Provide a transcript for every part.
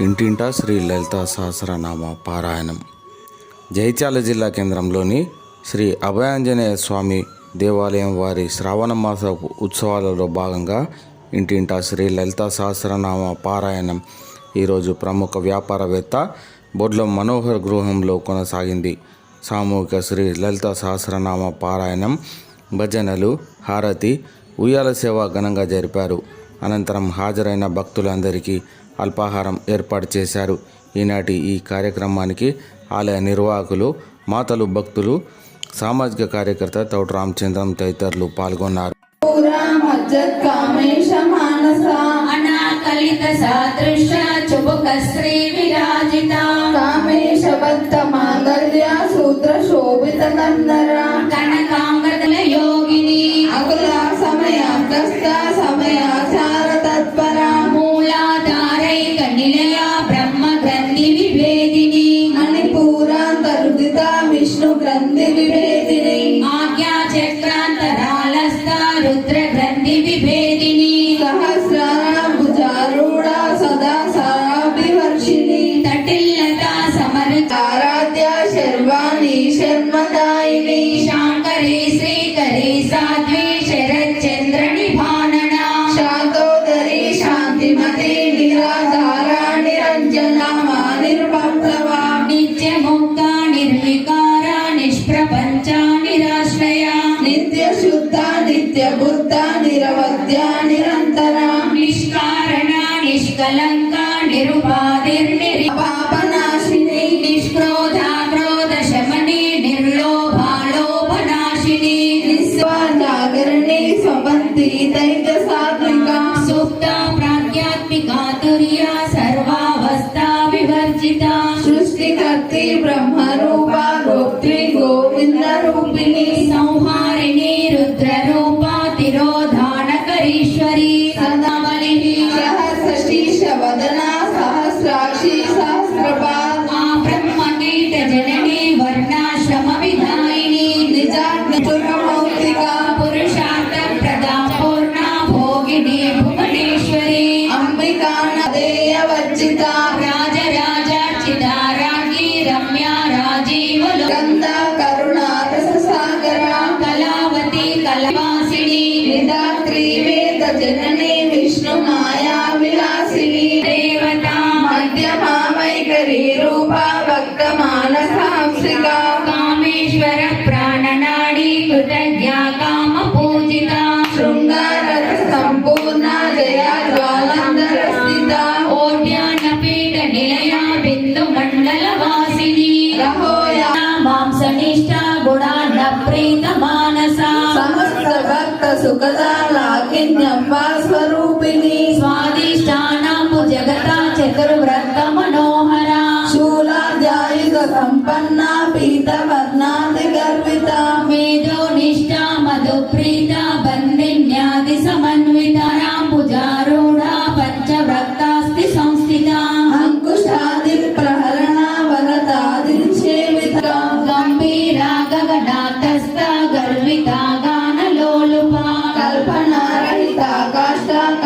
ఇంటింటా శ్రీ లలిత సహస్రనామ పారాయణం. జైత్యాల జిల్లా కేంద్రంలోని శ్రీ అభయాంజనేయ స్వామి దేవాలయం వారి శ్రావణ మాస ఉత్సవాలలో భాగంగా ఇంటింటా శ్రీ లలిత సహస్రనామ పారాయణం ఈరోజు ప్రముఖ వ్యాపారవేత్త బొడ్ల మనోహర్ గృహంలో కొనసాగింది. సామూహిక శ్రీ లలిత సహస్రనామ పారాయణం భజనలు హారతి ఉయ్యాల సేవ ఘనంగా జరిపారు. అనంతరం హాజరైన భక్తులందరికీ అల్పాహారం ఏర్పాటు చేశారు. ఈనాటి ఈ కార్యక్రమానికి ఆలయ నిర్వాహకులు మాతలు భక్తులు సామాజిక కార్యకర్త తౌడు రామచంద్రం తదితరులు పాల్గొన్నారు. శోభిత सुखदा लाखिन्यम्बा स्वरूप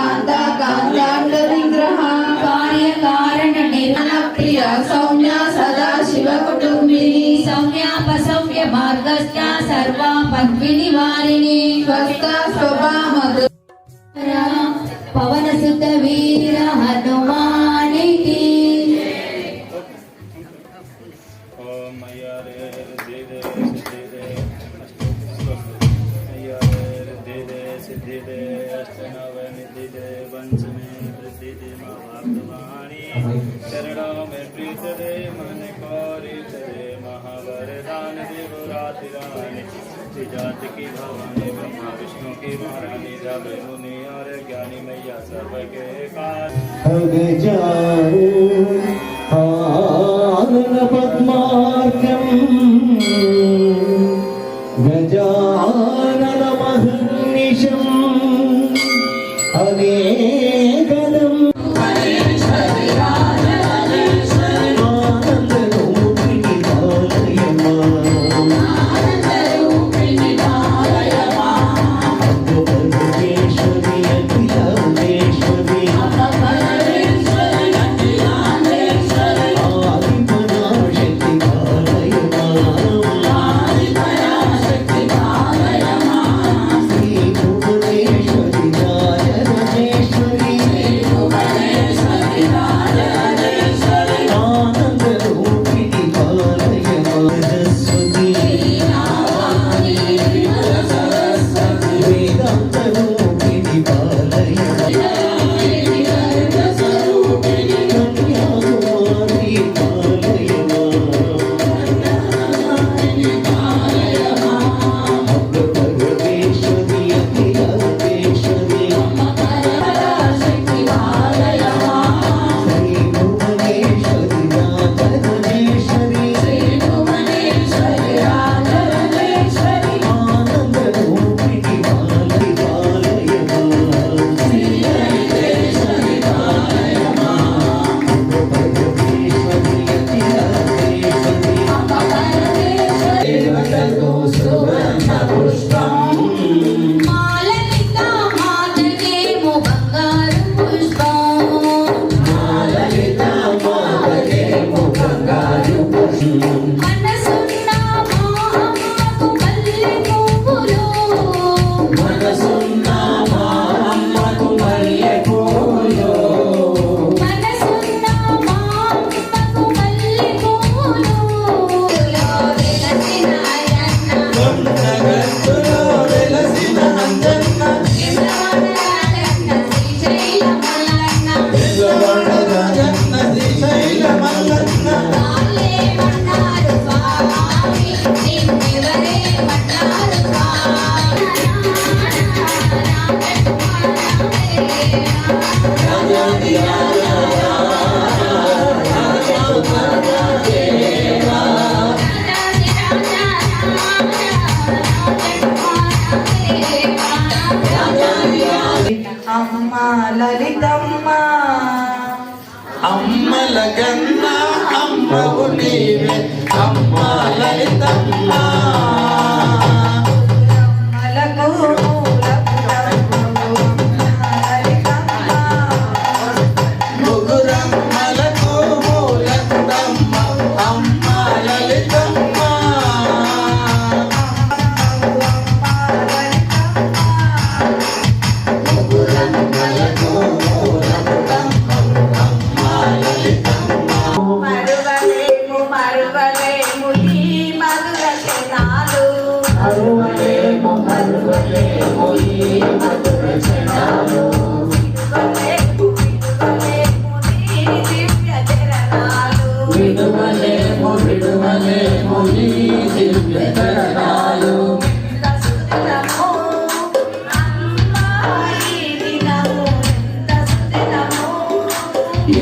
కాంత కాంతాండ విగ్రహ కార్య కారణ నిర్మాణ ప్రియ సౌమ్య సదా శివ కుటుంబిని సౌమ్యాప సౌమ్య మార్గస్థ సర్వ పద్మిని వారిని స్వస్థ స్వభామదు जाति की भवानी ब्रह्मा विष्णु की महारानी जब मुनि और ज्ञानी मैया सब के आनन पद्मार्कम् गजानन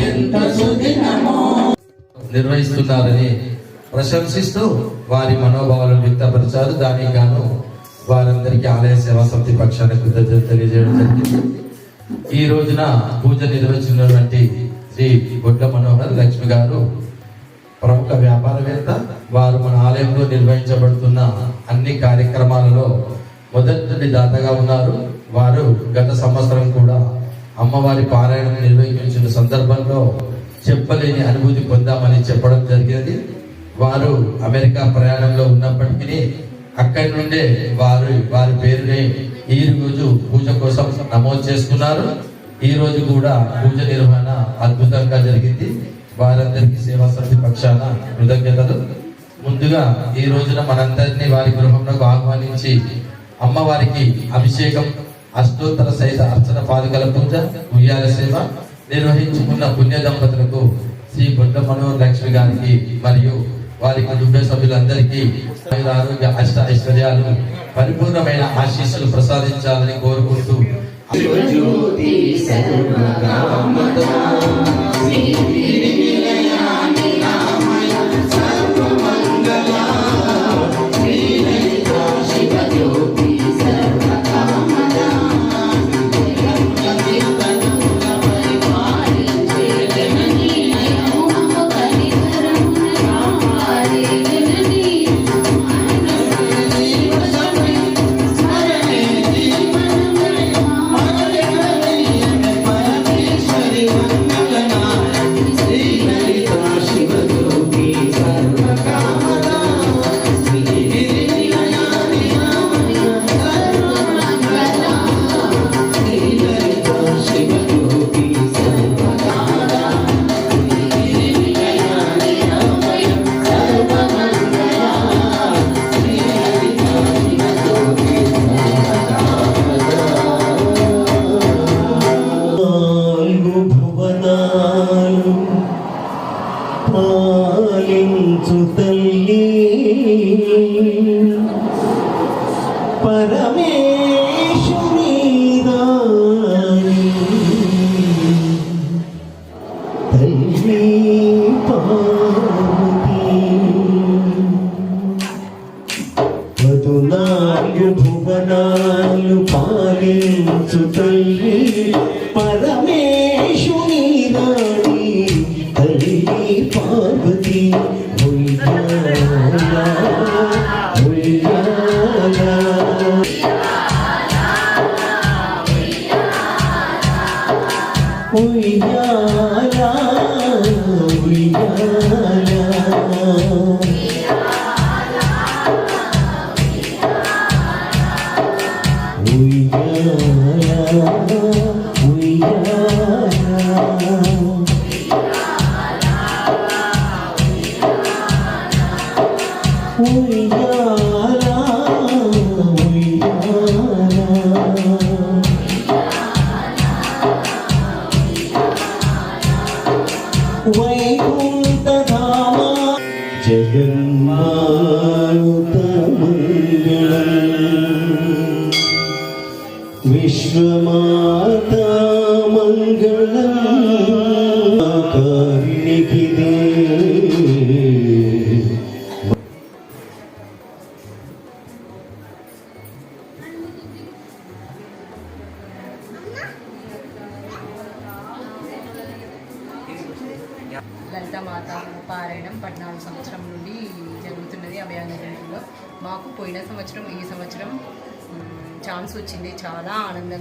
ఎంత నిర్వహిస్తున్నారని ప్రశంసిస్తూ వారి మనోభావాలను వ్యక్తపరిచారు. దానికి గాను వారందరికీ ఆలయ సేవా సమితి పక్షాన కృతజ్ఞతలు తెలియజేయడం జరిగింది. ఈ రోజున పూజ నిర్వహించినటువంటి శ్రీ బొడ్ల మనోహర్ లక్ష్మి గారు ప్రముఖ వ్యాపారవేత్త వారు మన ఆలయంలో నిర్వహించబడుతున్న అన్ని కార్యక్రమాలలో మొదటి నుండి దాతగా ఉన్నారు. వారు గత సంవత్సరం కూడా అమ్మవారి పారాయణం నిర్వహించిన సందర్భంలో చెప్పలేని అనుభూతి పొందామని చెప్పడం జరిగినది. వారు అమెరికా ప్రయాణంలో ఉన్నప్పటికీ అక్కడి నుండే వారు వారి పేరుని ఈ రోజు పూజ కోసం నమోదు చేసుకున్నారు. ఈ రోజు కూడా పూజ నిర్వహణ అద్భుతంగా జరిగింది. వారందరికీ సేవా సమితి పక్షాన కృతజ్ఞతలు. ముందుగా ఈ రోజున మనందరినీ వారి గృహంలోకి ఆహ్వానించి అమ్మవారికి అభిషేకం అష్టోత్తర సహిత అర్చన పాదుకల పూజ ఉయ్యాల సేవ నిర్వహించుకున్న పుణ్య దంపతులకు శ్రీ బొడ్డ మనోహర్ లక్ష్మి గారికి మరియు వారి కుటుంబ సభ్యులందరికీ ఆరోగ్య అష్ట ఐశ్వర్యాలు పరిపూర్ణమైన ఆశీస్సులు ప్రసాదించాలని కోరుకుంటూ నాలుగు పాలించు తల్లి. పరమే ఉయ్యాల, जगन्मारुतमङ्गलम् विश्वमा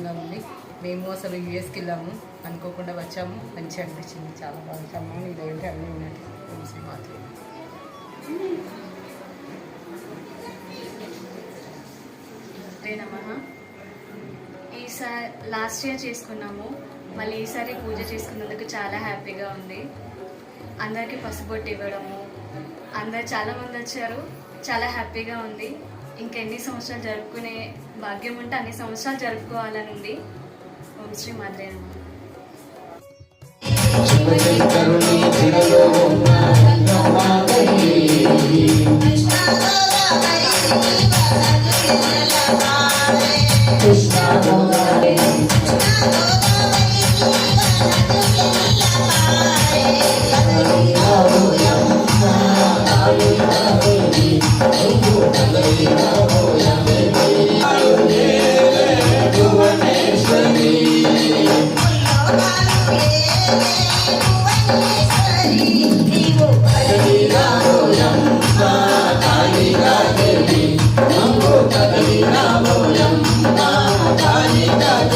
ఆనందంగా ఉంది మేము అసలు యూఎస్కి వెళ్ళాము. అనుకోకుండా వచ్చాము. మంచిగా అనిపించింది. చాలా బాగా వచ్చాము ఇదేంటి అన్నీ ఉన్నట్టు. మాత్రం. ఈసారి లాస్ట్ ఇయర్ చేసుకున్నాము. మళ్ళీ ఈసారి పూజ చేసుకున్నందుకు చాలా హ్యాపీగా ఉంది. అందరికీ పసుపొట్టు ఇవ్వడము. అందరు చాలా మంది వచ్చారు. చాలా హ్యాపీగా ఉంది. ఇంకెన్ని సంవత్సరాలు జరుపుకునే భాగ్యం ఉంటే అన్ని సంవత్సరాలు జరుపుకోవాలని ఉంది. ఓం శ్రీ మాద్రే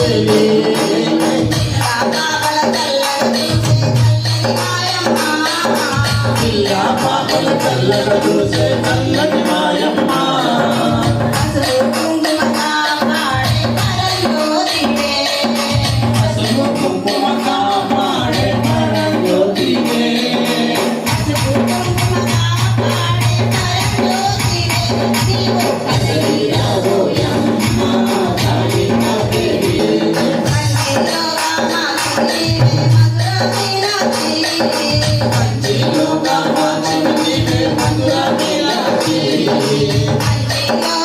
Hallelujah. Música